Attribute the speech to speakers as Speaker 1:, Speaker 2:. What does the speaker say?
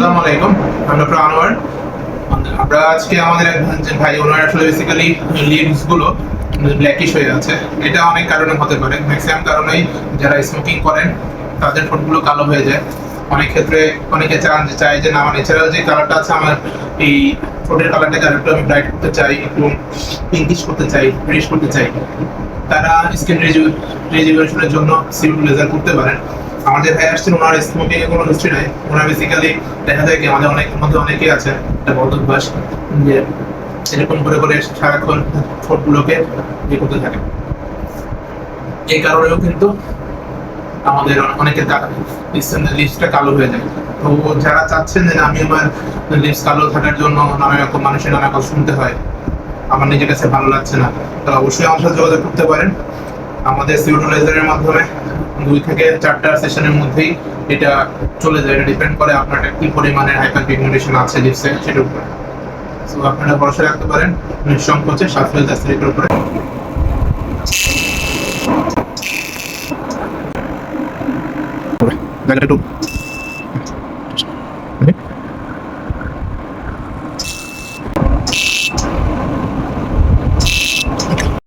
Speaker 1: আসসালামু আলাইকুম। আমি ডক্টর আনোয়ার। আমরা আজকে আমাদের একজন ভাই, ওনার আসলে বেসিক্যালি লিভসগুলো ব্ল্যাকিশ হয়ে আছে। এটা অনেক কারণে হতে পারে। ম্যাক্সিমাম কারণেই যারা স্মোকিং করেন, তাদের ঠোঁটগুলো কালো হয়ে যায়। অনেক ক্ষেত্রে অনেকে চান যে চায় যে, না, আমার ন্যাচারাল যে কালারটা আছে, আমার এই ঠোঁটের কালারটাকে আরেকটু আমি ব্রাইট করতে চাই, একটু পিঙ্কিশ করতে চাই রেডিশ করতে চাই। তারা স্কিন রেজুভেশনের জন্য সিভিল লেজার করতে পারেন। আমাদের ভাই আসছেন ওনার স্মোকিং এর কোনো হিস্ট্রি নাই। ওনার বেসিক্যালি দেখা যায় কি আমাদের অনেক মধ্যে অনেকেই আছে, একটা বদ অভ্যাস যে এরকম করে করে সারাক্ষণ ঠোঁটগুলোকে ইয়ে করতে থাকে। এই কারণেও কিন্তু আমাদের অনেকে লিপসটা কালো হয়ে যায়। তো যারা চাচ্ছেন যে আমি আমার লিপস কালো থাকার জন্য নানা রকম মানুষের নানা কথা শুনতে হয়, আমার নিজের কাছে ভালো লাগছে না তাহলে অবশ্যই আমার সাথে যোগাযোগ করতে পারেন। আমাদের সিউটিলাইজারের মাধ্যমে দুই থেকে চারটা সেশনের মধ্যেই এটা চলে যায়। এটা ডিপেন্ড করে আপনার কি পরিমাণের হাইপার পিগমেন্টেশন আছে লিপসে সেটার উপরে। সো আপনারা ভরসা রাখতে পারেন নিঃসংকোচে সাফল্য দাস্তারিকের উপরে।
Speaker 2: জায়গাটা একটু